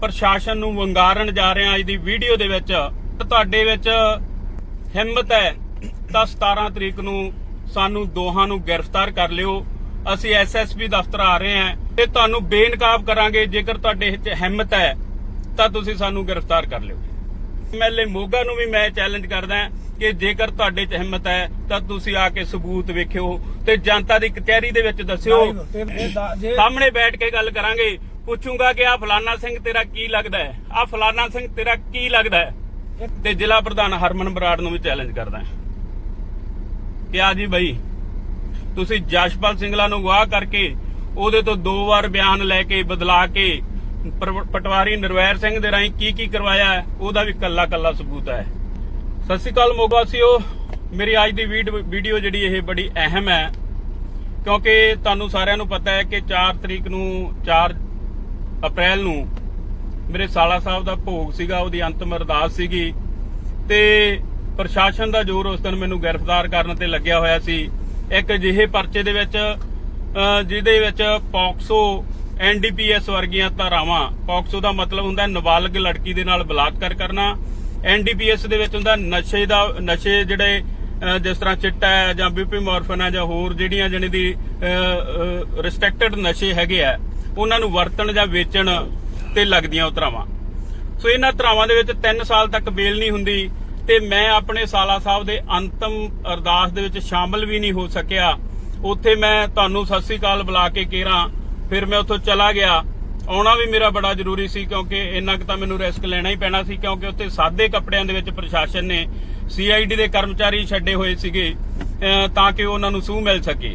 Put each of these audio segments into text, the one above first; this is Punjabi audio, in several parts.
ਪ੍ਰਸ਼ਾਸਨ ਨੂੰ ਵੰਗਾਰਨ ਜਾ ਰਹੇ ਹਾਂ ਅੱਜ ਦੀ ਵੀਡੀਓ ਦੇ ਵਿੱਚ। ਤੁਹਾਡੇ ਵਿੱਚ ਹਿੰਮਤ ਹੈ ਤਾਂ 17 ਤਰੀਕ ਨੂੰ ਸਾਨੂੰ ਦੋਹਾਂ ਨੂੰ ਗ੍ਰਿਫਤਾਰ ਕਰ ਲਿਓ। ਅਸੀਂ ਐਸਐਸਪੀ ਦਫ਼ਤਰ ਆ ਰਹੇ ਹਾਂ ਤੇ ਤੁਹਾਨੂੰ ਬੇਨਕਾਬ ਕਰਾਂਗੇ ਜੇਕਰ ਤੁਹਾਡੇ ਵਿੱਚ ਹਿੰਮਤ ਹੈ ਤਾਂ ਤੁਸੀਂ ਸਾਨੂੰ ਗ੍ਰਿਫਤਾਰ ਕਰ ਲਿਓ। ਐਮਐਲਏ ਮੋਗਾ ਨੂੰ ਵੀ ਮੈਂ ਚੈਲੰਜ ਕਰਦਾ ਕਿ ਜੇਕਰ ਤੁਹਾਡੇ 'ਚ ਹਿੰਮਤ ਹੈ ਤਾਂ ਤੁਸੀਂ ਆ ਕੇ ਸਬੂਤ ਵੇਖਿਓ ਤੇ ਜਨਤਾ ਦੀ ਕਚਹਿਰੀ ਦੇ ਵਿੱਚ ਦੱਸਿਓ। ਸਾਹਮਣੇ ਬੈਠ ਕੇ ਗੱਲ ਕਰਾਂਗੇ। ਪੁੱਛੂੰਗਾ ਕਿ ਆ ਫਲਾਨਾ ਸਿੰਘ ਤੇਰਾ ਕੀ ਲੱਗਦਾ ਹੈ? ਆ ਫਲਾਨਾ ਸਿੰਘ ਤੇਰਾ ਕੀ ਲੱਗਦਾ ਹੈ? ਤੇ ਜ਼ਿਲ੍ਹਾ ਪ੍ਰਧਾਨ ਹਰਮਨ ਬਰਾੜ ਨੂੰ ਵੀ ਚੈਲੰਜ ਕਰਦਾ ਕਿ ਆ ਜੀ ਬਈ? ਤੁਸੀਂ ਜਸ਼ਪਾਲ ਸਿੰਘਲਾ ਨੂੰ ਗਵਾਹ ਕਰਕੇ ਉਹਦੇ ਤੋਂ ਦੋ ਵਾਰ ਬਿਆਨ ਲੈ ਕੇ, ਬਦਲਾ ਕੇ ਪਟਵਾਰੀ ਨਰਵੈਰ ਸਿੰਘ ਦੇ ਰਾਹੀਂ ਕੀ ਕੀ ਕਰਵਾਇਆ ਉਹਦਾ ਵੀ ਕੱਲਾ ਕੱਲਾ ਸਬੂਤ ਹੈ। ਸਤਿ ਸ਼੍ਰੀ ਅਕਾਲ ਮੋਗਾਸੀਓ ਮੇਰੀ ਅੱਜ ਦੀ ਵੀਡੀਓ ਜਿਹੜੀ ਇਹ ਬੜੀ ਅਹਿਮ ਹੈ, ਕਿਉਂਕਿ ਤੁਹਾਨੂੰ ਸਾਰਿਆਂ ਨੂੰ ਪਤਾ ਹੈ ਕਿ 4 ਤਰੀਕ ਨੂੰ 4 ਅਪ੍ਰੈਲ ਨੂੰ ਮੇਰੇ ਸਾਲਾ ਸਾਹਿਬ ਦਾ ਭੋਗ ਸੀਗਾ, ਉਹਦੀ ਅੰਤਮ ਅਰਦਾਸ ਸੀਗੀ ਤੇ ਪ੍ਰਸ਼ਾਸਨ ਦਾ ਜ਼ੋਰ ਉਸ ਦਿਨ ਮੈਨੂੰ ਗ੍ਰਿਫਤਾਰ ਕਰਨ ਤੇ ਲੱਗਿਆ ਹੋਇਆ ਸੀ। ਇੱਕ ਅਜਿਹੇ ਪਰਚੇ ਦੇ ਵਿੱਚ ਜਿਹਦੇ ਵਿੱਚ ਪੌਕਸੋ ਐਨਡੀਪੀਐਸ ਵਰਗੀਆਂ ਧਾਰਾਵਾਂ, ਪੌਕਸੋ ਦਾ ਮਤਲਬ ਹੁੰਦਾ ਨਾਬਾਲਗ ਲੜਕੀ ਦੇ ਨਾਲ ਬਲਾਤਕਾਰ ਕਰਨਾ ਐਨਡੀਪੀਐਸ ਦੇ ਵਿੱਚ ਹੁੰਦਾ ਨਸ਼ੇ ਦਾ, ਨਸ਼ੇ ਜਿਹੜੇ ਜਿਸ ਤਰ੍ਹਾਂ ਚਿੱਟਾ ਹੈ ਜਾਂ ਬੀਪੀ ਮੋਰਫਨ ਹੈ ਜਾਂ ਹੋਰ ਜਿਹੜੀਆਂ ਜਣੇ ਦੀ ਰਿਸਟ੍ਰਿਕਟਡ ਨਸ਼ੇ ਹੈਗੇ ਆ ਉਹਨਾਂ ਨੂੰ ਵਰਤਣ ਜਾਂ ਵੇਚਣ ਤੇ ਲੱਗਦੀਆਂ ਉਹ ਧਾਰਾਵਾਂ। ਸੋ ਇਹਨਾਂ ਧਰਾਵਾਂ ਦੇ ਵਿੱਚ 3 ਸਾਲ ਤੱਕ ਬੇਲ ਨਹੀਂ ਹੁੰਦੀ ਤੇ ਮੈਂ ਆਪਣੇ ਸਾਲਾ ਸਾਹਿਬ ਦੇ ਅੰਤਮ ਅਰਦਾਸ ਦੇ ਵਿੱਚ ਸ਼ਾਮਲ ਵੀ ਨਹੀਂ ਹੋ ਸਕਿਆ। ਉੱਥੇ ਮੈਂ ਤੁਹਾਨੂੰ ਸਤਿ ਸ੍ਰੀ ਅਕਾਲ ਬੁਲਾ ਕੇ ਕੇਰਾਂ ਫਿਰ ਮੈਂ ਉੱਥੋਂ ਚਲਾ ਗਿਆ। ਆਉਣਾ ਵੀ ਮੇਰਾ ਬੜਾ ਜ਼ਰੂਰੀ ਸੀ ਕਿਉਂਕਿ ਇੰਨਾ ਕੁ ਤਾਂ ਮੈਨੂੰ ਰਿਸਕ ਲੈਣਾ ਹੀ ਪੈਣਾ ਸੀ ਕਿਉਂਕਿ ਉੱਥੇ ਸਾਦੇ ਕੱਪੜਿਆਂ ਦੇ ਵਿੱਚ ਪ੍ਰਸ਼ਾਸਨ ਨੇ ਸੀਆਈਡੀ ਦੇ ਕਰਮਚਾਰੀ ਛੱਡੇ ਹੋਏ ਸੀਗੇ ਤਾਂ ਕਿ ਉਹਨਾਂ ਨੂੰ ਸੂਹ ਮਿਲ ਸਕੇ।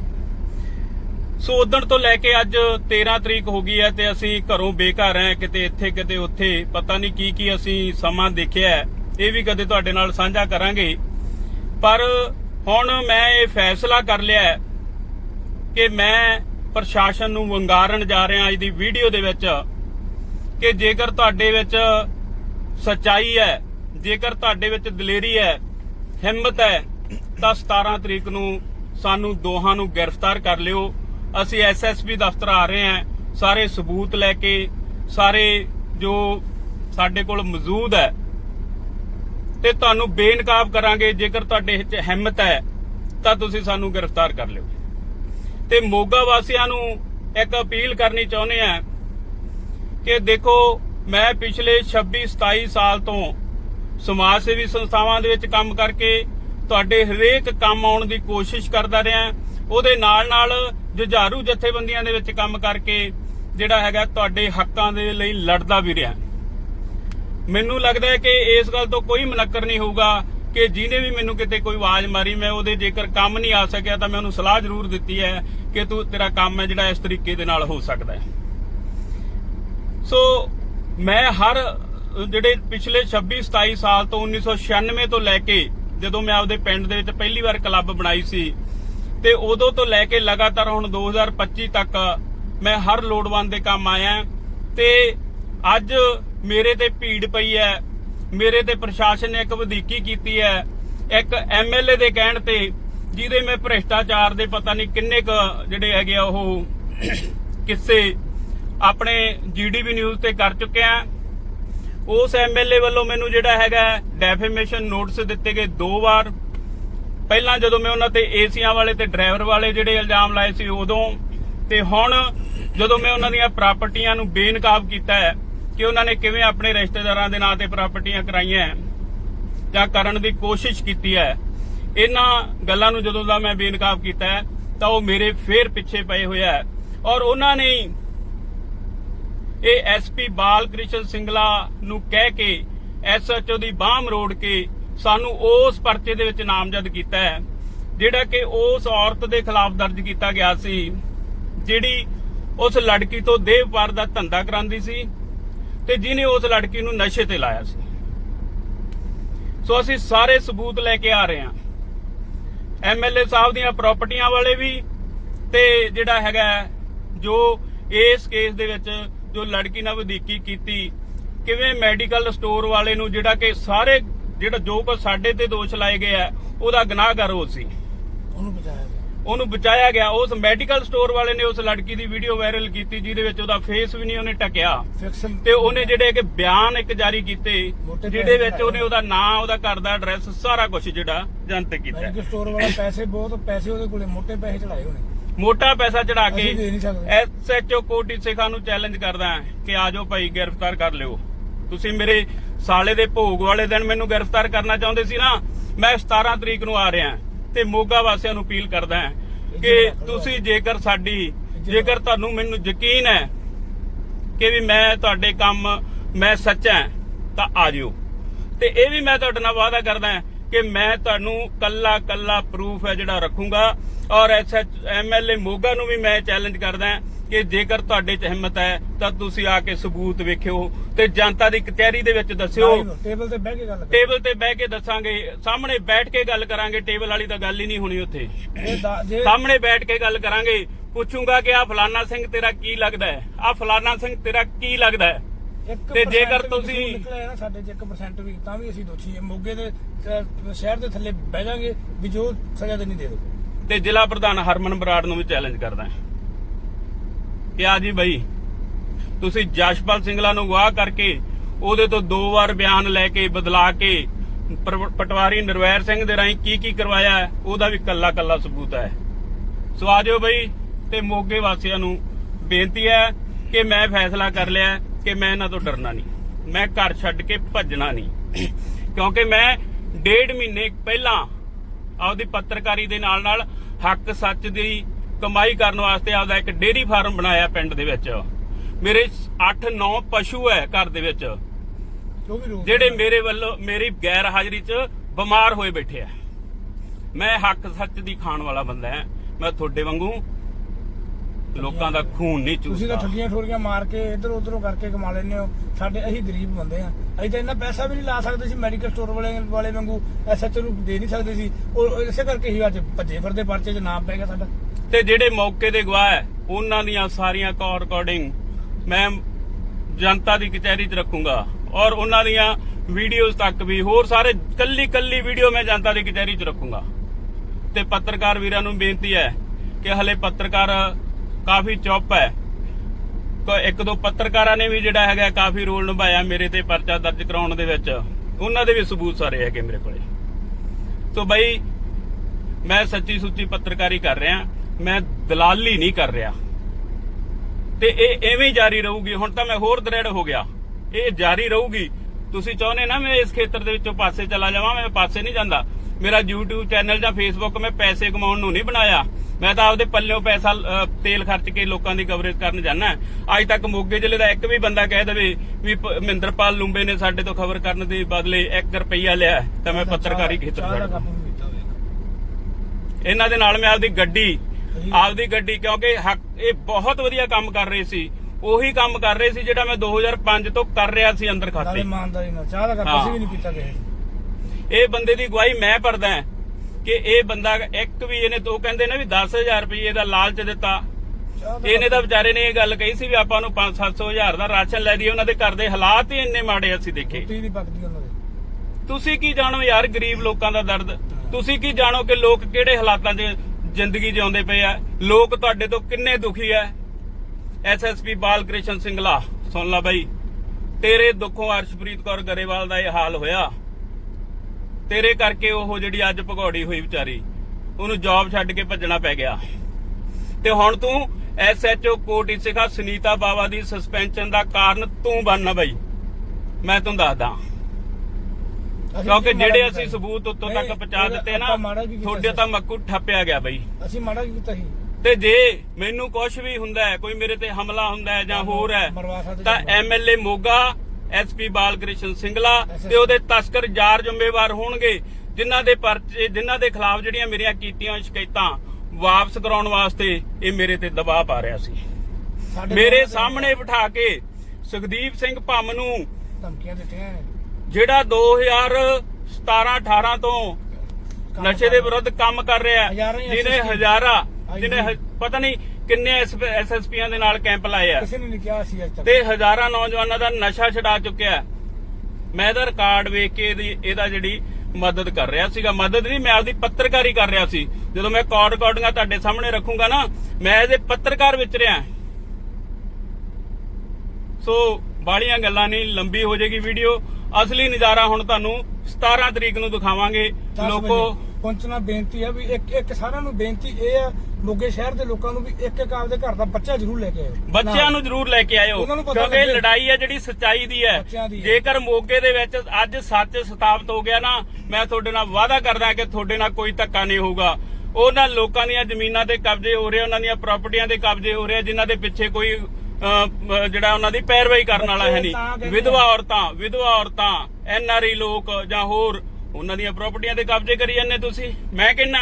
ਸੋ ਉਦੋਂ ਤੋਂ ਲੈ ਕੇ ਅੱਜ 13 ਤਰੀਕ ਹੋ ਗਈ ਹੈ ਤੇ ਅਸੀਂ ਘਰੋਂ ਬੇਘਰ ਹਾਂ, ਕਿਤੇ ਇੱਥੇ, ਕਿਤੇ ਉੱਥੇ। ਪਤਾ ਨਹੀਂ ਕੀ ਕੀ ਅਸੀਂ ਸਮਾਂ ਦੇਖਿਆ ਇਹ ਵੀ ਕਦੇ ਤੁਹਾਡੇ ਨਾਲ ਸਾਂਝਾ ਕਰਾਂਗੇ। ਪਰ ਹੁਣ ਮੈਂ ਇਹ ਫੈਸਲਾ ਕਰ ਲਿਆ ਕਿ ਮੈਂ ਪ੍ਰਸ਼ਾਸਨ ਨੂੰ ਵੰਗਾਰਨ ਜਾ ਰਿਹਾ ਅੱਜ ਦੀ ਵੀਡੀਓ ਦੇ ਵਿੱਚ ਕਿ ਜੇਕਰ ਤੁਹਾਡੇ ਵਿੱਚ ਸੱਚਾਈ ਹੈ, ਜੇਕਰ ਤੁਹਾਡੇ ਵਿੱਚ ਦਲੇਰੀ ਹੈ, ਹਿੰਮਤ ਹੈ, ਤਾਂ 17 ਤਰੀਕ ਨੂੰ ਸਾਨੂੰ ਦੋਹਾਂ ਨੂੰ ਗ੍ਰਿਫਤਾਰ ਕਰ ਲਿਓ। ਅਸੀਂ ਐਸਐਸਪੀ ਦਫ਼ਤਰ ਆ ਰਹੇ ਹਾਂ, ਸਾਰੇ ਸਬੂਤ ਲੈ ਕੇ, ਸਾਰੇ ਜੋ ਸਾਡੇ ਕੋਲ ਮੌਜੂਦ ਹੈ, ਤੇ ਤੁਹਾਨੂੰ ਬੇਨਕਾਬ ਕਰਾਂਗੇ, ਜੇਕਰ ਤੁਹਾਡੇ ਵਿੱਚ ਹਿੰਮਤ ਹੈ, ਤਾਂ ਤੁਸੀਂ ਸਾਨੂੰ ਗ੍ਰਿਫਤਾਰ ਕਰ ਲਿਓ। ਤੇ ਮੋਗਾ ਵਾਸੀਆਂ ਨੂੰ ਇੱਕ ਅਪੀਲ ਕਰਨੀ ਚਾਹੁੰਦੇ ਆ ਕਿ ਦੇਖੋ, ਮੈਂ ਪਿਛਲੇ 26 27 ਸਾਲ ਤੋਂ ਸਮਾਜ ਸੇਵੀ ਸੰਸਥਾਵਾਂ ਦੇ ਵਿੱਚ ਕੰਮ ਕਰਕੇ ਤੁਹਾਡੇ ਹਰੇਕ ਕੰਮ ਆਉਣ ਦੀ ਕੋਸ਼ਿਸ਼ ਕਰਦਾ ਰਿਹਾ। ਉਹਦੇ ਨਾਲ ਨਾਲ ਜੁਝਾਰੂ ਜਥੇਬੰਦੀਆਂ ਦੇ ਵਿੱਚ ਕੰਮ ਕਰਕੇ ਜਿਹੜਾ ਹੈਗਾ ਤੁਹਾਡੇ ਹੱਕਾਂ ਦੇ ਲਈ ਲੜਦਾ ਵੀ ਰਿਹਾ। ਮੈਨੂੰ ਲੱਗਦਾ ਹੈ ਕਿ ਇਸ ਗੱਲ ਤੋਂ ਕੋਈ ਮਨਕਰ ਨਹੀਂ ਹੋਊਗਾ ਕਿ ਜਿਹਨੇ ਵੀ ਮੈਨੂੰ ਕਿਤੇ ਕੋਈ ਆਵਾਜ਼ ਮਾਰੀ, ਮੈਂ ਉਹਦੇ ਜੇਕਰ ਕੰਮ ਨਹੀਂ ਆ ਸਕਿਆ ਤਾਂ ਮੈਂ ਉਹਨੂੰ ਸਲਾਹ ਜ਼ਰੂਰ ਦਿੱਤੀ ਹੈ ਕਿ ਤੂੰ ਤੇਰਾ ਕੰਮ ਹੈ ਜਿਹੜਾ ਇਸ ਤਰੀਕੇ ਦੇ ਨਾਲ ਹੋ ਸਕਦਾ ਹੈ। ਸੋ ਮੈਂ ਹਰ ਜਿਹੜੇ ਪਿਛਲੇ 26 27 ਸਾਲ ਤੋਂ 1996 ਤੋਂ ਲੈ ਕੇ ਜਦੋਂ ਮੈਂ ਆਪਦੇ ਪਿੰਡ ਦੇ ਵਿੱਚ ਪਹਿਲੀ ਵਾਰ ਕਲੱਬ ਬਣਾਈ ਸੀ ਤੇ ਉਦੋਂ ਤੋਂ ਲੈ ਕੇ ਲਗਾਤਾਰ ਹੁਣ 2025 ਤੱਕ ਮੈਂ ਹਰ ਲੋੜਵੰਦ ਦੇ ਕੰਮ ਆਇਆ ਤੇ ਅੱਜ ਮੇਰੇ ਤੇ ਭੀੜ ਪਈ ਹੈ। ਮੇਰੇ ਤੇ ਪ੍ਰਸ਼ਾਸਨ ਨੇ ਇੱਕ ਵਧੀਕੀ ਕੀਤੀ ਹੈ। ਇੱਕ ਐਮਐਲਏ ਦੇ ਕਹਿਣ ਤੇ ਜਿਹਦੇ ਮੈਂ ਭ੍ਰਿਸ਼ਟਾਚਾਰ ਦੇ ਪਤਾ ਨਹੀਂ ਕਿੰਨੇ ਕ ਜਿਹੜੇ ਹੈਗੇ ਆ ਉਹ ਕਿੱਸੇ ਆਪਣੇ ਜੀਡੀਬੀ ਨਿਊਜ਼ ਤੇ ਕਰ ਚੁੱਕਿਆ ਉਸ ਐਮਐਲਏ ਵੱਲੋਂ ਮੈਨੂੰ ਜਿਹੜਾ ਹੈਗਾ ਡੈਫੇਮੇਸ਼ਨ ਨੋਟਿਸ ਦਿੱਤੇ ਗਏ ਦੋ ਵਾਰ। ਪਹਿਲਾਂ ਜਦੋਂ ਮੈਂ ਉਹਨਾਂ ਤੇ ਏਸੀਆਂ ਵਾਲੇ ਤੇ ਡਰਾਈਵਰ ਵਾਲੇ ਜਿਹੜੇ ਇਲਜ਼ਾਮ ਲਾਏ ਸੀ ਉਦੋਂ, ਤੇ ਹੁਣ ਜਦੋਂ ਮੈਂ ਉਹਨਾਂ ਦੀਆਂ ਪ੍ਰਾਪਰਟੀਆਂ ਨੂੰ ਬੇਨਕਾਬ ਕੀਤਾ ਹੈ ਕਿ ਉਹਨਾਂ ਨੇ ਕਿਵੇਂ ਆਪਣੇ ਰਿਸ਼ਤੇਦਾਰਾਂ ਦੇ ਨਾਂ ਤੇ ਪ੍ਰਾਪਰਟੀਆਂ ਕਰਾਈਆਂ ਜਾਂ ਕਰਨ ਦੀ ਕੋਸ਼ਿਸ਼ ਕੀਤੀ ਹੈ, ਇਹਨਾਂ ਗੱਲਾਂ ਨੂੰ ਜਦੋਂ ਦਾ ਮੈਂ ਬੇਨਕਾਬ ਕੀਤਾ ਹੈ, ਤਾਂ ਉਹ ਮੇਰੇ ਫੇਰ ਪਿੱਛੇ ਪਏ ਹੋਇਆ ਹੈ। ਔਰ ਉਹਨਾਂ ਨੇ ਹੀ ਇਹ ਐਸਪੀ ਬਾਲ ਕ੍ਰਿਸ਼ਨ ਸਿੰਗਲਾ ਨੂੰ ਕਹਿ ਕੇ ਐਸਐਚਓ ਦੀ ਬਾਹ ਮਰੋੜ ਕੇ ਸਾਨੂੰ ਉਸ ਪਰਚੇ ਦੇ ਵਿੱਚ ਨਾਮਜ਼ਦ ਕੀਤਾ ਹੈ, ਜਿਹੜਾ ਕਿ ਉਸ ਔਰਤ ਦੇ ਖਿਲਾਫ ਦਰਜ ਕੀਤਾ ਗਿਆ ਸੀ, ਜਿਹੜੀ ਉਸ ਲੜਕੀ ਤੋਂ ਦੇਹ ਵਪਾਰ ਦਾ ਧੰਦਾ ਕਰਾਉਂਦੀ ਸੀ ਤੇ ਜਿਹਨੇ ਉਸ ਲੜਕੀ ਨੂੰ ਨਸ਼ੇ ਤੇ ਲਾਇਆ ਸੀ। ਸੋ ਅਸੀਂ ਸਾਰੇ ਸਬੂਤ ਲੈ ਕੇ ਆ ਰਹੇ ਹਾਂ। ਐਮਐਲਏ ਸਾਹਿਬ ਦੀਆਂ ਪ੍ਰਾਪਰਟੀਆਂ ਵਾਲੇ ਵੀ ਤੇ ਜਿਹੜਾ ਹੈਗਾ ਜੋ ਇਸ ਕੇਸ ਦੇ ਵਿੱਚ ਜੋ ਲੜਕੀ ਨਾਲ ਵਧੀਕੀ ਕੀਤੀ, ਕਿਵੇਂ ਮੈਡੀਕਲ ਸਟੋਰ ਵਾਲੇ ਨੂੰ ਜਿਹੜਾ ਕਿ ਸਾਰੇ ਜਿਹੜਾ ਜੋ ਕੁਝ ਸਾਡੇ ਤੇ ਦੋਸ਼ ਲਾਏ ਗਏ ਆ ਉਹਦਾ ਗੁਨਾਹਗਰ ਉਹ ਸੀ। ਉਹਨੂੰ ਬਚਾਇਆ ਗਿਆ। ਉਹਨੂੰ ਬਚਾਇਆ ਗਿਆ। ਉਸ ਮੈਡੀਕਲ ਸਟੋਰ ਵਾਲੇ ਨੇ ਉਸ ਲੜਕੀ ਦੀ ਵੀਡੀਓ ਵਾਇਰਲ ਕੀਤੀ ਜਿਹਦੇ ਵਿੱਚ ਉਹਦਾ ਫੇਸ ਵੀ ਨਹੀਂ ਉਹਨੇ ਟਕਿਆ ਤੇ ਉਹਨੇ ਜਿਹੜੇ ਕਿ ਬਿਆਨ ਇੱਕ ਜਾਰੀ ਕੀਤੇ ਜਿਹਦੇ ਵਿੱਚ ਉਹਨੇ ਉਹਦਾ ਨਾਂ ਉਹਦਾ ਘਰ ਦਾ ਐਡਰੈਸ ਸਾਰਾ ਕੁਝ ਜਿਹੜਾ ਜਨਤਕ ਕੀਤਾ। ਮੈਡੀਕਲ ਸਟੋਰ ਵਾਲਾ ਪੈਸੇ ਬਹੁਤ ਪੈਸੇ ਉਹਦੇ ਕੋਲੇ ਮੋਟੇ ਪੈਸੇ ਚੜਾਏ ਉਹਨੇ। ਮੋਟਾ ਪੈਸਾ ਚੜਾ ਕੇ। ਐਸਐਚਓ ਕੋਟੀ ਸਿਖਾ ਨੂੰ ਚੈਲੰਜ ਕਰਦਾ ਕਿ ਆ ਜਾਓ ਭਾਈ ਗ੍ਰਿਫਤਾਰ ਕਰ ਲਿਓ। ਤੁਸੀਂ ਮੇਰੇ ਸਾਲੇ ਦੇ ਭੋਗ ਵਾਲੇ ਦਿਨ ਮੈਨੂੰ ਗ੍ਰਿਫਤਾਰ ਕਰਨਾ ਚਾਹੁੰਦੇ ਸੀ ਨਾ, ਮੈਂ 17 ਤਰੀਕ ਨੂੰ ਆ ਰਿਹਾ ਤੇ ਮੋਗਾ ਵਾਸੀਆਂ ਨੂੰ ਅਪੀਲ ਕਰਦਾ ਹਾਂ ਕਿ ਤੁਸੀਂ ਜੇਕਰ ਸਾਡੀ, ਜੇਕਰ ਤੁਹਾਨੂੰ ਮੈਨੂੰ ਯਕੀਨ ਹੈ ਕਿ ਵੀ ਮੈਂ ਤੁਹਾਡੇ ਕੰਮ, ਮੈਂ ਸੱਚਾ ਤਾਂ ਆ ਜਿਓ। ਤੇ ਇਹ ਵੀ ਮੈਂ ਤੁਹਾਡੇ ਨਾਲ ਵਾਅਦਾ ਕਰਦਾ ਹਾਂ ਕਿ ਮੈਂ ਤੁਹਾਨੂੰ ਕੱਲਾ ਕੱਲਾ ਪ੍ਰੂਫ ਹੈ ਜਿਹੜਾ ਰੱਖੂੰਗਾ ਔਰ ਐਸਐਚ ਐਮਐਲਏ ਮੋਗਾ ਨੂੰ ਵੀ ਮੈਂ ਚੈਲੰਜ ਕਰਦਾ ਹਾਂ ਕਿ ਜੇਕਰ ਤੁਹਾਡੇ 'ਚ ਹਿੰਮਤ ਹੈ ਤਾਂ ਤੁਸੀਂ ਆ ਕੇ ਸਬੂਤ ਵੇਖਿਓ ਤੇ ਜਨਤਾ ਦੀ ਕਚਹਿਰੀ ਦੇ ਵਿੱਚ ਦੱਸਿਓ। ਟੇਬਲ ਤੇ ਬਹਿ ਕੇ ਗੱਲ ਟੇਬਲ ਤੇ ਬਹਿ ਕੇ ਦੱਸਾਂਗੇ। ਸਾਹਮਣੇ ਬੈਠ ਕੇ ਗੱਲ ਕਰਾਂਗੇ ਟੇਬਲ ਵਾਲੀ ਤਾਂ ਗੱਲ ਹੀ ਨਹੀਂ ਹੋਣੀ ਉੱਥੇ। ਦਾ- ਸਾਹਮਣੇ ਬੈਠ ਕੇ ਗੱਲ ਕਰਾਂਗੇ ਪੁੱਛੂੰਗਾ ਕਿ ਆ ਫਲਾਨਾ ਸਿੰਘ ਤੇਰਾ ਕੀ ਲੱਗਦਾ ਹੈ? ਆ ਫਲਾਨਾ ਸਿੰਘ ਤੇਰਾ ਕੀ ਲੱਗਦਾ ਹੈ? ਤੇ ਜੇਕਰ ਤੁਸੀਂ- ਨਿਕਲਿਆ ਨਾ ਸਾਡੇ ਚ 1% ਵੀ ਤਾਂ ਵੀ ਅਸੀਂ ਦੋਸ਼ੀ ਮੋਗੇ ਦੇ ਸ਼ਹਿਰ ਦੇ ਥੱਲੇ ਬਹਿ ਜਾਾਂਗੇ ਵੀ ਜੋ ਸਜ਼ਾ ਦੇਣੀ ਦੇ ਦਿਓ। ਤੇ ਜ਼ਿਲ੍ਹਾ ਪ੍ਰਧਾਨ ਹਰਮਨ ਬਰਾੜ ਨੂੰ ਵੀ ਚੈਲੰਜ ਕਰਦਾ ਹਾਂ। ਕਿ ਆ ਜੀ ਬਈ, ਤੁਸੀਂ ਜਸ਼ਪਾਲ ਸਿੰਘਲਾ ਨੂੰ ਗਵਾਹ ਕਰਕੇ ਉਹਦੇ ਤੋਂ ਦੋ ਵਾਰ ਬਿਆਨ ਲੈ ਕੇ ਬਦਲਾ ਕੇ ਪਟਵਾਰੀ ਨਰਵੈਰ ਸਿੰਘ ਦੇ ਰਾਹੀਂ ਕੀ ਕੀ ਕਰਵਾਇਆ ਉਹਦਾ ਵੀ ਕੱਲਾ ਕੱਲਾ ਸਬੂਤ ਹੈ। ਸੋ ਆ ਜਾਓ ਬਈ, ਤੇ ਮੋਗੇ ਵਾਸੀਆਂ ਨੂੰ ਬੇਨਤੀ ਹੈ ਕਿ ਮੈਂ ਫੈਸਲਾ ਕਰ ਲਿਆ ਕਿ ਮੈਂ ਇਹਨਾਂ ਤੋਂ ਡਰਨਾ ਨਹੀਂ। ਮੈਂ ਘਰ ਛੱਡ ਕੇ ਭੱਜਣਾ ਨਹੀਂ। ਕਿਉਂਕਿ ਮੈਂ ਡੇਢ ਮਹੀਨੇ ਪਹਿਲਾਂ ਆਪਦੀ ਪੱਤਰਕਾਰੀ ਦੇ ਨਾਲ ਨਾਲ ਹੱਕ ਸੱਚ ਦੀ ਕਮਾਈ ਕਰਨ ਵਾਸਤੇ ਆਪਦਾ ਇੱਕ ਡੇਅਰੀ ਫਾਰਮ ਬਣਾਇਆ ਪਿੰਡ ਦੇ ਵਿੱਚ। ਮੇਰੇ 8-9 ਪਸ਼ੂ ਹੈ ਘਰ ਦੇ ਵਿੱਚ। ਜਿਹੜੇ ਮੇਰੇ ਵੱਲੋਂ ਮੇਰੀ ਗੈਰ ਹਾਜ਼ਰੀ 'ਚ ਬਿਮਾਰ ਹੋਏ ਬੈਠੇ ਆ। ਮੈਂ ਹੱਕ ਸੱਚ ਦੀ ਖਾਣ ਵਾਲਾ ਬੰਦਾ ਹਾਂ। ਮੈਂ ਤੁਹਾਡੇ ਵਾਂਗੂ ਲੋਕਾਂ ਦਾ ਖੂਨ ਨਹੀਂ ਤੁਸੀਂ ਤਾਂ ਚੂਸਦਾ ਠੱਗੀਆਂ ਠੋਰੀਆਂ ਮਾਰ ਕੇ ਇਧਰ ਉਧਰੋਂ ਕਰਕੇ ਕਮਾ ਲੈਂਦੇ ਹੋ। ਸਾਡੇ ਅਸੀਂ ਗਰੀਬ ਬੰਦੇ ਆ ਅਸੀਂ ਤਾਂ ਇੰਨਾ ਪੈਸਾ ਵੀ ਨਹੀਂ ਲਾ ਸਕਦੇ ਸੀ ਮੈਡੀਕਲ ਸਟੋਰ ਵਾਲੇ ਵਾਲੇ ਵਾਂਗੂ ਐਸਐਚਓ ਨੂੰ ਦੇ ਨਹੀਂ ਸਕਦੇ ਸੀ। ਉਹ ਇਸੇ ਕਰਕੇ ਹੀ ਅੱਜ ਭੱਜੇ ਫਿਰਦੇ ਪਰਚੇ 'ਚ ਨਾਮ ਪੈ ਗਿਆ ਸਾਡਾ। ਤੇ ਜਿਹੜੇ ਮੌਕੇ ਦੇ ਗਵਾਹ ਹੈ ਉਹਨਾਂ ਦੀਆਂ ਸਾਰੀਆਂ ਕਾਲ ਰਿਕਾਰਡਿੰਗ ਮੈਂ ਜਨਤਾ ਦੀ ਕਚਹਿਰੀ 'ਚ ਰੱਖੂੰਗਾ। ਔਰ ਉਹਨਾਂ ਦੀਆਂ ਵੀਡੀਓਜ਼ ਤੱਕ ਵੀ ਹੋਰ ਸਾਰੇ ਕੱਲੀ ਕੱਲੀ ਵੀਡੀਓ ਮੈਂ ਜਨਤਾ ਦੀ ਕਚਹਿਰੀ 'ਚ ਰੱਖੂੰਗਾ। ਤੇ ਪੱਤਰਕਾਰ ਵੀਰਾਂ ਨੂੰ ਬੇਨਤੀ ਹੈ ਕਿ ਹਲੇ ਪੱਤਰਕਾਰ ਕਾਫੀ ਚੁੱਪ ਹੈ। ਕੋ ਇੱਕ ਦੋ ਪੱਤਰਕਾਰਾਂ ਨੇ ਵੀ ਜਿਹੜਾ ਹੈਗਾ ਕਾਫੀ ਰੋਲ ਨਿਭਾਇਆ ਮੇਰੇ ਤੇ ਪਰਚਾ ਦਰਜ ਕਰਾਉਣ ਦੇ ਵਿੱਚ। ਉਹਨਾਂ ਦੇ ਵੀ ਸਬੂਤ ਸਾਰੇ ਹੈਗੇ ਮੇਰੇ ਕੋਲੇ। ਸੋ ਬਈ, ਮੈਂ ਸੱਚੀ ਸੁੱਚੀ ਪੱਤਰਕਾਰੀ ਕਰ ਰਿਹਾ, ਮੈਂ ਦਲਾਲੀ ਨਹੀਂ ਕਰ ਰਿਹਾ। ਤੇ ਇਹ ਐਵੇਂ ਜਾਰੀ ਰਹੂਗੀ। ਹੁਣ ਤਾਂ ਮੈਂ ਹੋਰ ਦ੍ਰਿੜ ਹੋ ਗਿਆ। ਇਹ ਜਾਰੀ ਰਹੂਗੀ। ਤੁਸੀਂ ਚਾਹੁੰਦੇ ਨਾ ਮੈਂ ਇਸ ਖੇਤਰ ਦੇ ਵਿੱਚੋਂ ਪਾਸੇ ਚਲਾ ਜਾਵਾਂ, ਮੈਂ ਪਾਸੇ ਨਹੀਂ ਜਾਂਦਾ। ਮੇਰਾ YouTube ਚੈਨਲ ਜਾਂ Facebook ਮੈਂ ਪੈਸੇ ਕਮਾਉਣ ਨੂੰ ਨਹੀਂ ਬਣਾਇਆ। ਮੈਂ ਤਾਂ ਆਪਦੇ ਪੱਲਿਓਂ ਪੈਸਾ ਤੇਲ ਖਰਚ ਕੇ ਲੋਕਾਂ ਦੀ ਕਵਰੇਜ ਕਰਨ ਜਾਣਾ ਅੱਜ ਤੱਕ ਮੋਗੇ ਜ਼ਿਲ੍ਹੇ ਦਾ ਇੱਕ ਵੀ ਬੰਦਾ ਕਹਿ ਦੇਵੇ ਵੀ ਮਹਿੰਦਰਪਾਲ ਲੁੰਬੇ ਨੇ ਸਾਡੇ ਤੋਂ ਖਬਰ ਕਰਨ ਦੇ ਬਦਲੇ 1 ਰੁਪਈਆ ਲਿਆ ਤਾਂ ਮੈਂ ਪੱਤਰਕਾਰੀ ਖੇਤਰ ਛੱਡ ਇਹਨਾਂ ਦੇ ਨਾਲ ਮੈਂ ਆਪਦੀ ਗੱਡੀ ਆਪਦੀ ਗੱਡੀ ਕਿਉਂਕਿ ਇਹ ਬਹੁਤ ਵਧੀਆ ਕੰਮ ਕਰ ਰਹੇ ਸੀ। ਉਹੀ ਕੰਮ ਕਰ ਰਹੇ ਸੀ ਜਿਹੜਾ ਮੈਂ 2005 ਤੋਂ ਕਰ ਰਿਹਾ ਸੀ ਅੰਦਰ ਨਾਲੇ ਖਾਤੇ ਇਮਾਨਦਾਰੀ ਨਾਲ ਚਾਹ ਦਾ ਕੱਪ। ਅਸੀਂ ਵੀ ਨਹੀਂ ਪੀਤਾ ਕਿਸੇ। ਇਹ ਬੰਦੇ ਦੀ ਗਵਾਹੀ ਮੈਂ ਭਰਦਾ ਹਾਂ। ਕਿ ਇਹ ਬੰਦਾ ਇੱਕ ਵੀ ਇਹਨੇ ਤੋਂ ਕਹਿੰਦੇ ਨੇ ਵੀ 10000 ਰੁਪਏ ਦਾ ਲਾਲਚ ਦਿੱਤਾ। ਇਹਨੇ ਤਾਂ ਵਿਚਾਰੇ ਨੇ ਇਹ ਗੱਲ ਕਹੀ ਸੀ ਵੀ ਆਪਾਂ ਨੂੰ 5-700 ਹਜ਼ਾਰ ਦਾ ਰਾਸ਼ਨ ਲੈ ਦਈਏ ਉਹਨਾਂ ਦੇ ਘਰ ਦੇ ਹਾਲਾਤ ਹੀ ਇੰਨੇ ਮਾੜੇ ਅਸੀਂ ਦੇਖੇ। ਤੁਸੀਂ ਕੀ ਜਾਣੋ ਯਾਰ ਗਰੀਬ ਲੋਕਾਂ ਦਾ ਦਰਦ? ਤੁਸੀਂ ਕੀ ਜਾਣੋ ਕਿ ਲੋਕ ਕਿਹੜੇ ਹਾਲਾਤਾਂ 'ਚ ਜ਼ਿੰਦਗੀ ਜਿਉਂਦੇ ਪਏ ਆ? ਲੋਕ ਤੁਹਾਡੇ ਤੋਂ ਕਿੰਨੇ ਦੁਖੀ ਆ? ਐਸਐਸਪੀ ਬਾਲਕ੍ਰਿਸ਼ਨ ਸਿੰਗਲਾ ਸੁਣ ਲਾ ਬਾਈ। ਤੇਰੇ ਦੁੱਖੋਂ ਅਰਸ਼ਪ੍ਰੀਤ ਕੌਰ ਗਰੇਵਾਲ ਦਾ ਇਹ ਹਾਲ ਹੋਇਆ। ਤੇਰੇ ਕਰਕੇ ਉਹ ਜਿਹੜੀ ਅੱਜ ਭਗੌੜੀ ਹੋਈ ਵਿਚਾਰੀ ਉਹਨੂੰ ਜੌਬ ਛੱਡ ਕੇ ਭੱਜਣਾ ਪੈ ਗਿਆ। ਤੇ ਹੁਣ ਤੂੰ ਐਸਐਚਓ ਕੋਟੀ ਸਿਖਾ ਸੁਨੀਤਾ ਬਾਵਾ ਦੀ ਸਸਪੈਂਸ਼ਨ ਦਾ ਕਾਰਨ ਤੂੰ ਬਣਨਾ ਬਾਈ। ਮੈਂ ਤੁਹਾਨੂੰ ਦੱਸਦਾ। ਕਿਉਂਕਿ ਜਿਹੜੇ ਅਸੀਂ? ਸਬੂਤ ਉੱਤੋਂ ਤੱਕ ਪਹੁੰਚਾ ਦਿੱਤੇ ਨਾ ਤੁਹਾਡੇ? ਤਾਂ ਮੱਕੂ ਠੱਪਿਆ ਗਿਆ ਬਈ। ਅਸੀਂ ਮਾੜਾ ਕੀ ਕੀਤਾ ਸੀ? ਤੇ ਜੇ ਮੈਨੂੰ ਕੁਝ ਵੀ ਹੁੰਦਾ ਹੈ ਕੋਈ ਮੇਰੇ ਤੇ ਹਮਲਾ ਹੁੰਦਾ ਹੈ ਜਾਂ ਹੋਰ ਹੈ ਤਾਂ ਐਮਐਲਏ ਮੋਗਾ ਐਸਪੀ ਬਾਲਕ੍ਰਿਸ਼ਨ ਸਿੰਗਲਾ ਤੇ ਉਹਦੇ ਤਸਕਰ ਯਾਰ ਜ਼ਿੰਮੇਵਾਰ ਹੋਣਗੇ ਜਿਨ੍ਹਾਂ ਦੇ ਪਰਚੇ ਜਿਨ੍ਹਾਂ ਦੇ ਖਿਲਾਫ ਜਿਹੜੀਆਂ ਮੇਰੀਆਂ ਕੀਤੀਆਂ ਸ਼ਿਕਾਇਤਾਂ ਵਾਪਸ ਕਰਾਉਣ ਵਾਸਤੇ ਇਹ ਮੇਰੇ ਤੇ ਦਬਾਅ ਪਾ ਰਿਹਾ ਸੀ। ਮੇਰੇ ਸਾਹਮਣੇ ਬਿਠਾ ਕੇ ਸੁਖਦੀਪ ਸਿੰਘ ਭੰਮ ਨੂੰ ਧਮਕੀਆਂ ਦਿੱਤੀਆਂ ਜਿਹੜਾ 2017 18 ਤੋਂ ਨਸ਼ੇ ਦੇ ਵਿਰੁੱਧ ਕੰਮ ਕਰ ਰਿਹਾ ਜਿਹਨੇ ਹਜ਼ਾਰਾਂ ਜਿਹਨੇ ਪਤਾ ਨਹੀਂ ਕਿੰਨੇ ਐਸਐਸਪੀਆਂ ਦੇ ਨਾਲ ਕੈਂਪ ਲਾਏ ਆ? ਕਿਸੇ ਨੇ ਨਹੀਂ ਕਿਹਾ ਸੀ ਅੱਜ ਤੱਕ। ਤੇ ਹਜ਼ਾਰਾਂ ਨੌਜਵਾਨਾਂ ਦਾ ਨਸ਼ਾ ਛਡਾ ਚੁੱਕਿਆ ਮੈਂ ਇਹਦਾ ਰਿਕਾਰਡ ਵੇਖ ਕੇ ਇਹਦੀ ਜਿਹੜੀ ਮਦਦ ਕਰ ਰਿਹਾ ਸੀਗਾ। ਮਦਦ ਨਹੀਂ ਮੈਂ ਆਪਦੀ ਪੱਤਰਕਾਰੀ ਕਰ ਰਿਹਾ ਸੀ। ਜਦੋਂ ਮੈਂ ਕਾਲ ਰਿਕਾਰਡਿੰਗਾਂ ਤੁਹਾਡੇ ਸਾਹਮਣੇ ਰੱਖੂੰਗਾ ਨਾ ਮੈਂ ਇਹਦੇ ਪੱਤਰਕਾਰ ਵਿੱਚ ਰਿਹਾ। ਸੋ ਬਾਲੀਆਂ ਗੱਲਾਂ ਨਹੀਂ ਲੰਬੀ ਹੋ ਜਾਏਗੀ ਵੀਡੀਓ। ਅਸਲੀ ਨਜ਼ਾਰਾ ਹੁਣ ਤੁਹਾਨੂੰ 17 ਤਰੀਕ ਨੂੰ ਦਿਖਾਵਾਂਗੇ। ਲੋਕੋ ਪਹੁੰਚਣਾ ਬੇਨਤੀ ਹੈ ਵੀ ਇੱਕ ਇੱਕ ਸਾਰਿਆਂ ਨੂੰ ਬੇਨਤੀ ਇਹ ਆ ਮੋਗੇ ਸ਼ਹਿਰ ਦੇ ਲੋਕਾਂ ਨੂੰ ਵੀ ਇੱਕ ਇੱਕ ਆਪਦੇ ਘਰ ਦਾ ਬੱਚਾ ਜ਼ਰੂਰ ਲੈ ਕੇ ਆਇਓ ਬੱਚਿਆਂ ਨੂੰ ਜ਼ਰੂਰ ਲੈ ਕੇ ਆਇਓ ਉਹਨਾਂ ਨੂੰ ਪਤਾ ਕਿਉਂਕਿ ਲੱਗੇ। ਲੜਾਈ ਹੈ ਜਿਹੜੀ ਸੱਚਾਈ ਦੀ ਹੈ ਬੱਚਿਆਂ ਦੀ ਹੈ। ਜੇਕਰ ਮੋਗੇ ਦੇ ਵਿੱਚ ਅੱਜ ਸੱਚ ਸਥਾਪਿਤ ਹੋ ਗਿਆ ਨਾ ਮੈਂ ਤੁਹਾਡੇ ਨਾਲ ਵਾਅਦਾ ਕਰਦਾ ਕਿ ਤੁਹਾਡੇ ਨਾਲ ਕੋਈ ਧੱਕਾ ਨਹੀਂ ਹੋਊਗਾ ਉਹਨਾਂ ਲੋਕਾਂ ਦੀਆਂ ਜ਼ਮੀਨਾਂ ਤੇ ਕਬਜ਼ੇ ਹੋ ਰਹੇ ਉਹਨਾਂ ਦੀਆਂ ਪ੍ਰਾਪਰਟੀਆਂ ਦੇ ਕਬਜ਼ੇ ਹੋ ਰਹੇ ਆ, ਜਿਨ੍ਹਾਂ ਦੇ ਪਿੱਛੇ ਕੋਈ ਅਹ, ਅਹ, ਜਿਹੜਾ ਉਹਨਾਂ ਦੀ ਪੈਰਵਾਈ ਕਰਨ ਵਾਲਾ ਹੈ ਬੱਚੇ ਤਾਂ ਨਹੀਂ ਕਹਿੰਦੇ ਵਿਧਵਾ ਆ। ਔਰਤਾਂ ਵਿਧਵਾ ਔਰਤਾਂ ਐਨ ਆਰ ਆਈ ਲੋਕ ਜਾਂ ਹੋਰ ਉਹਨਾਂ ਦੀਆਂ ਪ੍ਰਾਪਰਟੀਆਂ ਦੇ ਕਬਜ਼ੇ ਕਰੀ ਜਾਂਦੇ ਤੁਸੀਂ ਮੈਂ ਕਹਿੰਨਾ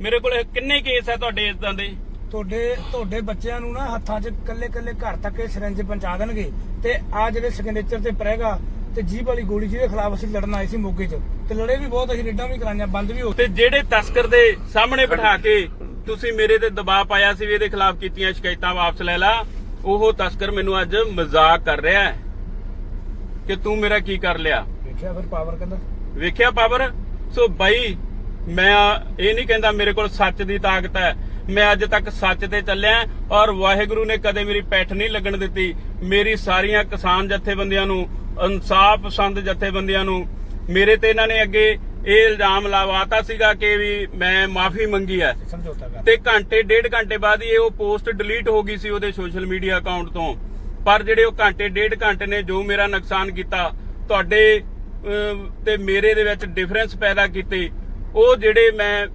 ਮੇਰੇ ਕੋਲ ਕਿੰਨੇ ਕੇਸ ਹੈ ਤੁਹਾਡੇ ਇਦਾਂ ਦੇ? ਤੁਹਾਡੇ ਤੁਹਾਡੇ ਬੱਚਿਆਂ ਨੂੰ ਨਾ ਹੱਥਾਂ 'ਚ ਕੱਲੇ ਕੱਲੇ ਘਰ ਤੱਕ ਇਹ ਸਿਰੰਜ ਪਹੁੰਚਾ ਦੇਣਗੇ। ਤੇ ਆ ਜਿਹੜੇ ਸਿਗਨੇਚਰ ਤੇ ਪ੍ਰੈਗਾ ਤੇ ਜੀਭ ਵਾਲੀ ਗੋਲੀ ਜਿਹਦੇ ਖਿਲਾਫ ਅਸੀਂ ਲੜਨ ਆਏ ਸੀ ਮੋਗੇ 'ਚ। ਤੇ ਲੜੇ ਵੀ ਬਹੁਤ ਅਸੀਂ ਰੇਡਾਂ ਵੀ ਕਰਾਈਆਂ ਬੰਦ ਵੀ ਹੋ ਤੇ ਜਿਹੜੇ ਤਸਕਰ ਦੇ ਸਾਹਮਣੇ ਬਿਠਾ ਕੇ ਤੁਸੀਂ ਮੇਰੇ ਤੇ ਦਬਾਅ ਪਾਇਆ ਸੀ ਵੀ ਇਹਦੇ ਖਿਲਾਫ ਕੀਤੀਆਂ ਸ਼ਿਕਾਇਤਾਂ ਵਾਪਸ ਲੈ ਲਾ ਉਹ ਤਸਕਰ ਮੈਨੂੰ ਅੱਜ ਮਜ਼ਾਕ ਕਰ ਰਿਹਾ ਹੈ। ਕਿ ਤੂੰ ਮੇਰਾ ਕੀ ਕਰ ਲਿਆ? ਵੇਖਿਆ ਫਿਰ ਪਾਵਰ ਕਹਿੰਦਾ ਵੇਖਿਆ ਪਾਵਰ ਸੋ ਬਾਈ ਮੈਂ ਇਹ ਨਹੀਂ ਕਹਿੰਦਾ ਮੇਰੇ ਕੋਲ ਸੱਚ ਦੀ ਤਾਕਤ ਹੈ। ਮੈਂ ਅੱਜ ਤੱਕ ਸੱਚ ਤੇ ਚੱਲਿਆ ਔਰ ਵਾਹਿਗੁਰੂ ਨੇ ਕਦੇ ਮੇਰੀ ਪੈਠ ਨਹੀਂ ਲੱਗਣ ਦਿੱਤੀ। ਮੇਰੀ ਸਾਰੀਆਂ ਕਿਸਾਨ ਜਥੇਬੰਦੀਆਂ ਨੂੰ ਇਨਸਾਫ ਪਸੰਦ ਜਥੇਬੰਦੀਆਂ ਨੂੰ ਮੇਰੇ ਤੇ ਇਹਨਾਂ ਨੇ ਅੱਗੇ ਇਹ ਇਲਜ਼ਾਮ ਲਾਵਾਤਾ ਸੀਗਾ ਕਿ ਵੀ ਮੈਂ ਮਾਫੀ ਮੰਗੀ ਹੈ। ਤੇ ਘੰਟੇ ਡੇਢ ਘੰਟੇ ਬਾਅਦ ਹੀ ਇਹ ਉਹ ਪੋਸਟ ਡਿਲੀਟ ਹੋ ਗਈ ਸੀ ਉਹਦੇ ਸੋਸ਼ਲ ਮੀਡੀਆ ਅਕਾਊਂਟ ਤੋਂ। ਪਰ ਜਿਹੜੇ ਉਹ ਘੰਟੇ ਡੇਢ ਘੰਟੇ ਨੇ ਜੋ ਮੇਰਾ ਨੁਕਸਾਨ ਕੀਤਾ ਤੁਹਾਡੇ ਤੇ ਮੇਰੇ ਦੇ ਵਿੱਚ ਡਿਫਰੈਂਸ ਪੈਦਾ ਕੀਤੇ। ਉਹ ਜਿਹੜੇ ਮੈਂ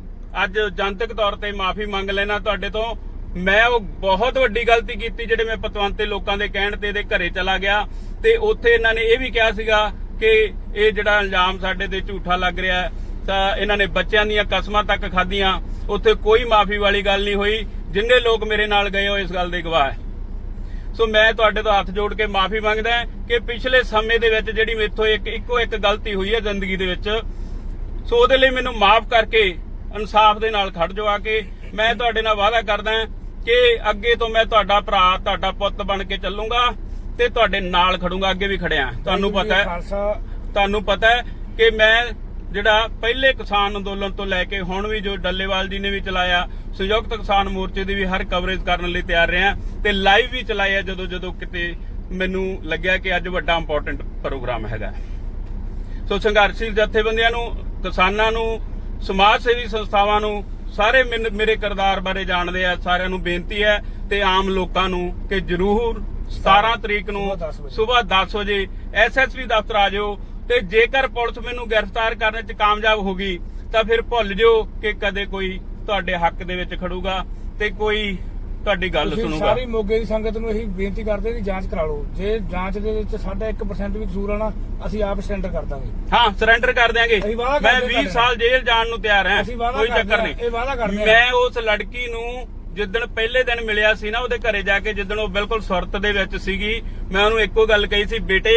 ਅੱਜ ਜਨਤਕ ਤੌਰ ਤੇ ਮਾਫੀ ਮੰਗ ਲੈਣਾ ਤੁਹਾਡੇ ਤੋਂ, ਮੈਂ ਉਹ ਬਹੁਤ ਵੱਡੀ ਗਲਤੀ ਕੀਤੀ ਜਿਹੜੇ ਮੈਂ ਪਤਵੰਤੇ ਲੋਕਾਂ ਦੇ ਕਹਿਣ ਤੇ ਇਹਦੇ ਘਰੇ ਚਲਾ ਗਿਆ ਤੇ ਉੱਥੇ ਇਹਨਾਂ ਨੇ ਇਹ ਵੀ ਕਿਹਾ ਸੀਗਾ ਕਿ ਇਹ ਜਿਹੜਾ ਇਲਜ਼ਾਮ ਸਾਡੇ ਤੇ ਝੂਠਾ ਲੱਗ ਰਿਹਾ ਤਾਂ ਇਹਨਾਂ ਨੇ ਬੱਚਿਆਂ ਦੀਆਂ ਕਸਮਾਂ ਤੱਕ ਖਾਧੀਆਂ, ਉੱਥੇ ਕੋਈ ਮਾਫੀ ਵਾਲੀ ਗੱਲ ਨਹੀਂ ਹੋਈ, ਜਿੰਨੇ ਲੋਕ ਮੇਰੇ ਨਾਲ ਗਏ ਹੋ ਇਸ ਗੱਲ ਦੇ ਗਵਾਹ ਹੈ। ਸੋ ਮੈਂ ਤੁਹਾਡੇ ਤੋਂ ਹੱਥ ਜੋੜ ਕੇ ਮਾਫੀ ਮੰਗਦਾ ਕਿ ਪਿਛਲੇ ਸਮੇਂ ਦੇ ਵਿੱਚ ਜਿਹੜੀ ਮੇਥੋਂ ਇੱਕ, ਇੱਕੋ ਇੱਕ ਗਲਤੀ ਹੋਈ ਹੈ ਜ਼ਿੰਦਗੀ ਦੇ ਵਿੱਚ ਸੋ ਉਹਦੇ ਲਈ ਮੈਨੂੰ ਮਾਫ ਕਰਕੇ ਇਨਸਾਫ ਦੇ ਨਾਲ ਖੜ ਆ ਕੇ। ਮੈਂ ਤੁਹਾਡੇ ਨਾਲ ਵਾਅਦਾ ਕਰਦਾ ਕਿ ਅੱਗੇ ਤੋਂ ਮੈਂ ਤੁਹਾਡਾ ਭਰਾ ਤੁਹਾਡਾ ਪੁੱਤ ਬਣ ਕੇ ਚੱਲੂੰਗਾ ਤੇ ਤੁਹਾਡੇ ਨਾਲ ਖੜੂੰਗਾ ਅੱਗੇ ਵੀ ਖੜਿਆ। ਤੁਹਾਨੂੰ ਪਤਾ ਹੈ ਤੁਹਾਨੂੰ ਪਤਾ ਹੈ ਕਿ ਮੈਂ ਜਿਹੜਾ ਪਹਿਲੇ ਕਿਸਾਨ ਅੰਦੋਲਨ ਤੋਂ ਲੈ ਕੇ ਹੁਣ ਵੀ ਜੋ ਡੱਲੇਵਾਲ ਜੀ ਨੇ ਵੀ ਚਲਾਇਆ ਸੰਯੁਕਤ ਕਿਸਾਨ ਮੋਰਚੇ ਦੀ ਵੀ ਹਰ ਕਵਰੇਜ ਕਰਨ ਲਈ ਤਿਆਰ ਰਿਹਾ ਤੇ ਲਾਈਵ ਵੀ ਚਲਾਇਆ ਜਦੋਂ ਜਦੋਂ ਕਿਤੇ ਮੈਨੂੰ ਲੱਗਿਆ ਕਿ ਅੱਜ ਵੱਡਾ ਇੰਪੋਰਟੈਂਟ ਪ੍ਰੋਗਰਾਮ ਹੈਗਾ। ਸੋ ਸੰਘਰਸ਼ੀਲ ਜਥੇਬੰਦੀਆਂ ਨੂੰ ਕਿਸਾਨਾਂ ਨੂੰ ਸਮਾਜ ਸੇਵੀ ਸੰਸਥਾਵਾਂ ਨੂੰ ਸਾਰੇ ਮੇਰੇ ਕਿਰਦਾਰ ਬਾਰੇ ਜਾਣਦੇ ਆ ਸਾਰਿਆਂ ਨੂੰ ਬੇਨਤੀ ਹੈ ਤੇ ਆਮ ਲੋਕਾਂ ਨੂੰ ਕਿ ਜਰੂਰ 17 ਤਰੀਕ ਨੂੰ। ਸਵੇਰ 10 ਵਜੇ ਐਸਐਸਪੀ ਦਫ਼ਤਰ ਆ ਜਾਓ ਤੇ ਜੇਕਰ ਪੁਲਿਸ ਮੈਨੂੰ ਗ੍ਰਿਫਤਾਰ ਕਰਨ 'ਚ ਕਾਮਯਾਬ ਹੋ ਗਈ ਤਾਂ ਫਿਰ ਭੁੱਲ ਜਾਓ ਕਿ ਕਦੇ ਕੋਈ ਤੁਹਾਡੇ ਹੱਕ ਦੇ ਵਿੱਚ ਖੜੂਗਾ ਤੇ ਕੋਈ ਤੁਹਾਡੀ ਗੱਲ ਤੁਸੀਂ ਸੁਣੂਗਾ। ਸਾਰੀ ਮੋਗੇ ਦੀ ਸੰਗਤ ਨੂੰ ਇਹੀ ਬੇਨਤੀ ਕਰਦੇ ਕਿ ਜਾਂਚ ਕਰਾ ਲਓ। ਜੇ ਜਾਂਚ ਦੇ ਵਿੱਚ ਸਾਡਾ 1% ਵੀ ਕਸੂਰ ਆਣਾ ਅਸੀਂ ਆਪ ਸਟੈਂਡਰ ਕਰ ਦਾਂਗੇ। ਹਾਂ ਸਰੈਂਡਰ ਕਰ ਦਿਆਂਗੇ। ਅਸੀਂ ਵਾਅਦਾ ਮੈਂ ਕਰਦੇ 20 ਤੁਹਾਡੇ ਸਾਲ ਜੇਲ੍ਹ ਜਾਣ ਨੂੰ ਤਿਆਰ ਹਾਂ। ਅਸੀਂ ਵਾਅਦਾ ਕੋਈ ਚੱਕਰ ਨਹੀਂ। ਇਹ ਵਾਅਦਾ ਕਰਦੇ। ਮੈਂ ਉਸ ਲੜਕੀ ਨੂੰ ਜਿੱਦਣ ਪਹਿਲੇ ਦਿਨ ਮਿਲਿਆ ਸੀ ਨਾ ਉਹਦੇ ਘਰੇ ਜਾ ਕੇ ਜਿੱਦਣ ਉਹ ਬਿਲਕੁਲ ਸੁਰਤ ਦੇ ਵਿੱਚ ਸੀਗੀ ਮੈਂ ਉਹਨੂੰ ਇੱਕੋ ਗੱਲ ਕਹੀ ਸੀ ਬੇਟੇ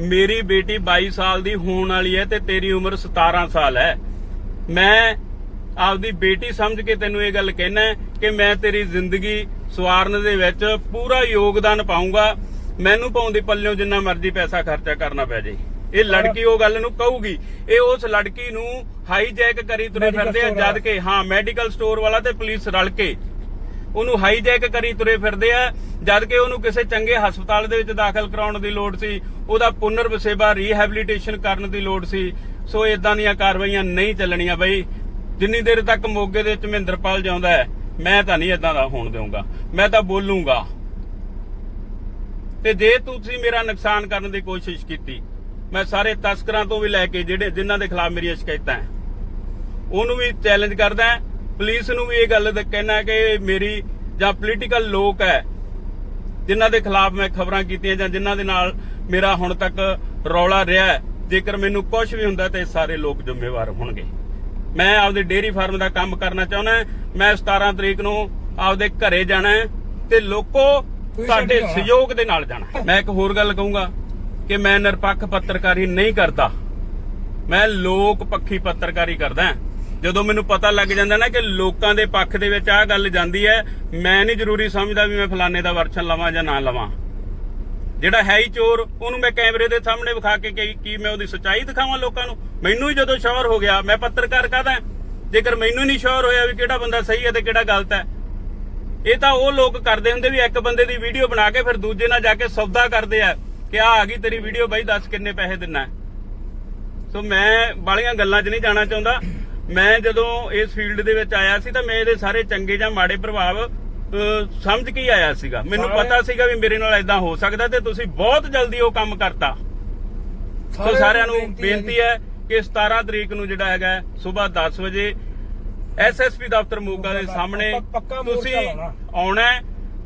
ਮੇਰੀ ਬੇਟੀ 22 ਸਾਲ ਦੀ ਹੋਣ ਵਾਲੀ ਹੈ ਤੇ ਤੇਰੀ ਉਮਰ 17 ਸਾਲ ਹੈ। ਮੈਂ ਆਪਦੀ ਬੇਟੀ ਸਮਝ ਕੇ ਤੈਨੂੰ ਇਹ ਗੱਲ ਕਹਿਣਾ ਕਿ ਮੈਂ ਤੇਰੀ ਜ਼ਿੰਦਗੀ ਸਵਾਰਨ ਦੇ ਵਿੱਚ ਪੂਰਾ ਯੋਗਦਾਨ ਪਾਉਂਗਾ ਮੈਨੂੰ ਪਾਉਂਦੀ ਪੱਲਿਓਂ ਜਿੰਨਾ ਮਰਜ਼ੀ ਪੈਸਾ ਖਰਚਾ ਕਰਨਾ ਪੈ ਜਾਏ ਇਹ ਲੜਕੀ ਉਹ ਗੱਲ ਨੂੰ ਕਹੂਗੀ। ਇਹ ਉਸ ਲੜਕੀ ਨੂੰ ਹਾਈਜੈਕ ਕਰੀ ਤੁਰੇ ਫਿਰਦੇ ਆ। ਜਦ ਕਿ ਹਾਂ ਮੈਡੀਕਲ ਸਟੋਰ ਵਾਲਾ ਤੇ ਪੁਲਿਸ ਰਲ ਕੇ। ਉਹਨੂੰ ਹਾਈਜੈਕ ਕਰੀ ਤੁਰੇ ਫਿਰਦੇ ਆ ਜਦ ਕਿ ਉਹਨੂੰ ਕਿਸੇ ਚੰਗੇ ਹਸਪਤਾਲ ਦੇ ਵਿੱਚ ਦਾਖਲ ਕਰਾਉਣ ਦੀ ਲੋੜ ਸੀ। ਉਹਦਾ ਪੁਨਰ ਵਸੇਬਾ ਰੀਹੈਬਿਲਿਟੇਸ਼ਨ ਕਰਨ ਦੀ ਲੋੜ ਸੀ। ਸੋ ਇਦਾਂ ਦੀਆਂ ਕਾਰਵਾਈਆਂ ਨਹੀਂ ਚੱਲਣੀਆਂ ਬਈ। ਜਿੰਨੀ ਦੇਰ ਤੱਕ ਮੋਗੇ ਦੇ ਵਿੱਚ ਮਹਿੰਦਰਪਾਲ ਜਿਉਂਦਾ ਹੈ, ਮੈਂ ਤਾਂ ਨਹੀਂ ਇਦਾਂ ਦਾ ਹੋਣ ਦੇਵਾਂਗਾ ਮੈਂ ਤਾਂ ਬੋਲੂੰਗਾ। ਤੇ ਜੇ ਤੁਸੀਂ ਮੇਰਾ ਨੁਕਸਾਨ ਕਰਨ ਦੀ ਕੋਸ਼ਿਸ਼ ਕੀਤੀ, ਮੈਂ ਸਾਰੇ ਤਸਕਰਾਂ ਤੋਂ ਵੀ ਲੈ ਕੇ ਜਿਹੜੇ ਜਿਨ੍ਹਾਂ ਦੇ ਖਿਲਾਫ ਮੇਰੀਆਂ ਸ਼ਿਕਾਇਤਾਂ ਹੈ, ਉਹਨੂੰ ਵੀ ਚੈਲੰਜ ਕਰਦਾ ਪੁਲਿਸ ਨੂੰ ਵੀ ਇਹ ਗੱਲ ਦਾ ਕਹਿਣਾ ਕਿ ਮੇਰੀ ਜਾਂ ਪੋਲੀਟੀਕਲ ਲੋਕ ਹੈ, ਜਿਨ੍ਹਾਂ ਦੇ ਖਿਲਾਫ ਮੈਂ ਖਬਰਾਂ ਕੀਤੀਆਂ ਜਾਂ ਜਿਨ੍ਹਾਂ ਦੇ ਨਾਲ ਮੇਰਾ ਹੁਣ ਤੱਕ ਰੌਲਾ ਰਿਹਾ ਜੇਕਰ ਮੈਨੂੰ ਕੁਝ ਵੀ ਹੁੰਦਾ ਤੇ ਇਹ ਸਾਰੇ ਲੋਕ ਜ਼ਿੰਮੇਵਾਰ ਹੋਣਗੇ। ਮੈਂ ਆਪਦੇ ਡੇਅਰੀ ਫਾਰਮ ਦਾ ਕੰਮ ਕਰਨਾ ਚਾਹੁੰਦਾ ਮੈਂ 17 ਤਰੀਕ ਨੂੰ ਆਪਦੇ ਘਰੇ ਜਾਣਾ ਤੇ ਲੋਕੋ ਸਾਡੇ। ਸਹਿਯੋਗ ਦੇ ਨਾਲ ਜਾਣਾ ਮੈਂ ਇੱਕ ਹੋਰ ਗੱਲ ਕਹੂੰਗਾ ਕਿ ਮੈਂ ਨਿਰਪੱਖ ਪੱਤਰਕਾਰੀ ਨਹੀਂ ਕਰਦਾ। ਮੈਂ ਲੋਕ ਪੱਖੀ ਪੱਤਰਕਾਰੀ ਕਰਦਾ ਜਦੋਂ ਮੈਨੂੰ ਪਤਾ ਲੱਗ ਜਾਂਦਾ ਨਾ ਕਿ ਲੋਕਾਂ ਦੇ ਪੱਖ ਦੇ ਵਿੱਚ ਆਹ ਗੱਲ ਜਾਂਦੀ ਹੈ ਮੈਂ ਨਹੀਂ ਜ਼ਰੂਰੀ ਸਮਝਦਾ ਵੀ ਮੈਂ ਫਲਾਣੇ ਦਾ ਵਰਸ਼ਨ ਲਵਾਂ ਜਾਂ ਨਾ ਲਵਾਂ। ਜਿਹੜਾ ਹੈ ਹੀ ਚੋਰ ਉਹਨੂੰ ਮੈਂ ਕੈਮਰੇ ਦੇ ਸਾਹਮਣੇ ਵਿਖਾ ਕੇ ਕੀ ਕੀ ਮੈਂ ਉਹਦੀ ਸੱਚਾਈ ਦਿਖਾਵਾਂ ਲੋਕਾਂ ਨੂੰ। ਮੈਨੂੰ ਹੀ ਜਦੋਂ ਸ਼ੋਰ ਹੋ ਗਿਆ ਮੈਂ ਪੱਤਰਕਾਰ ਕਾਹਦਾ ਜੇਕਰ ਮੈਨੂੰ ਨਹੀਂ ਸ਼ੋਰ ਹੋਇਆ ਵੀ ਕਿਹੜਾ ਬੰਦਾ ਸਹੀ ਹੈ ਤੇ ਕਿਹੜਾ ਗਲਤ ਹੈ। ਇਹ ਤਾਂ ਉਹ ਲੋਕ ਕਰਦੇ ਹੁੰਦੇ ਵੀ ਇੱਕ ਬੰਦੇ ਦੀ ਵੀਡੀਓ ਬਣਾ ਕੇ ਫਿਰ ਦੂਜੇ ਨਾਲ ਜਾ ਕੇ ਸੌਦਾ ਕਰਦੇ ਆ ਕਿ ਆ ਆ ਗਈ ਤੇਰੀ ਵੀਡੀਓ ਬਾਈ ਦੱਸ ਕਿੰਨੇ ਪੈਸੇ ਦਿੰਨਾ। ਸੋ ਮੈਂ ਬਾਲੀਆਂ ਗੱਲਾਂ 'ਚ ਨਹੀਂ ਜਾਣਾ ਚਾਹੁੰਦਾ। ਮੈਂ ਜਦੋਂ ਇਸ ਫੀਲਡ ਦੇ ਵਿੱਚ ਆਇਆ ਸੀ ਤਾਂ ਮੈਂ ਇਹਦੇ ਸਾਰੇ ਚੰਗੇ ਜਾਂ ਮਾੜੇ ਪ੍ਰਭਾਵ ਸਮਝ ਕੇ ਆਇਆ ਸੀਗਾ। ਮੈਨੂੰ ਪਤਾ ਸੀਗਾ ਵੀ ਮੇਰੇ ਨਾਲ ਇਦਾਂ ਹੋ ਸਕਦਾ ਤੇ ਤੁਸੀਂ ਬਹੁਤ ਜਲਦੀ ਉਹ ਕੰਮ ਕਰਤਾ। ਸੋ ਸਾਰਿਆਂ ਨੂੰ ਬੇਨਤੀ ਹੈ ਕਿ 17 ਤਰੀਕ ਨੂੰ ਜਿਹੜਾ ਹੈਗਾ ਸਵੇਰ 10 ਵਜੇ ਐਸਐਸਪੀ ਦਫ਼ਤਰ ਮੋਗਾ ਦੇ ਸਾਹਮਣੇ ਤੁਸੀਂ। ਆਉਣਾ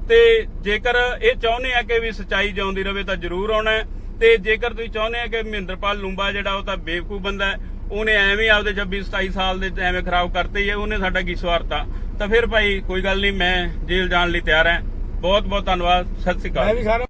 ਤੇ ਜੇਕਰ ਇਹ ਚਾਹੁੰਦੇ ਆ ਕਿ ਵੀ ਸਚਾਈ ਜਿਉਂਦੀ ਰਵੇ ਤਾਂ ਜ਼ਰੂਰ ਆਉਣਾ ਤੇ ਜੇਕਰ ਤੁਸੀਂ ਚਾਹੁੰਦੇ ਆ ਕਿ ਮਹਿੰਦਰਪਾਲ ਲੂੰਬਾ ਜਿਹੜਾ ਉਹ ਤਾਂ ਬੇਵਕੂਫ ਬੰਦਾ ਹੈ ਉਹਨੇ ਐਵੇਂ ਆਪਦੇ 26 27 ਸਾਲ ਦੇ ਐਵੇਂ ਖਰਾਬ ਕਰਤੇ ਹੀ ਹੈ ਉਹਨੇ ਸਾਡਾ ਕੀ ਸਵਾਰਤਾ? ਤਾਂ ਫਿਰ ਭਾਈ ਕੋਈ ਗੱਲ ਨਹੀਂ ਮੈਂ ਜੇਲ੍ਹ ਜਾਣ ਲਈ ਤਿਆਰ ਹਾਂ। ਬਹੁਤ ਬਹੁਤ ਧੰਨਵਾਦ ਸਤਿ ਸ਼੍ਰੀ ਅਕਾਲ।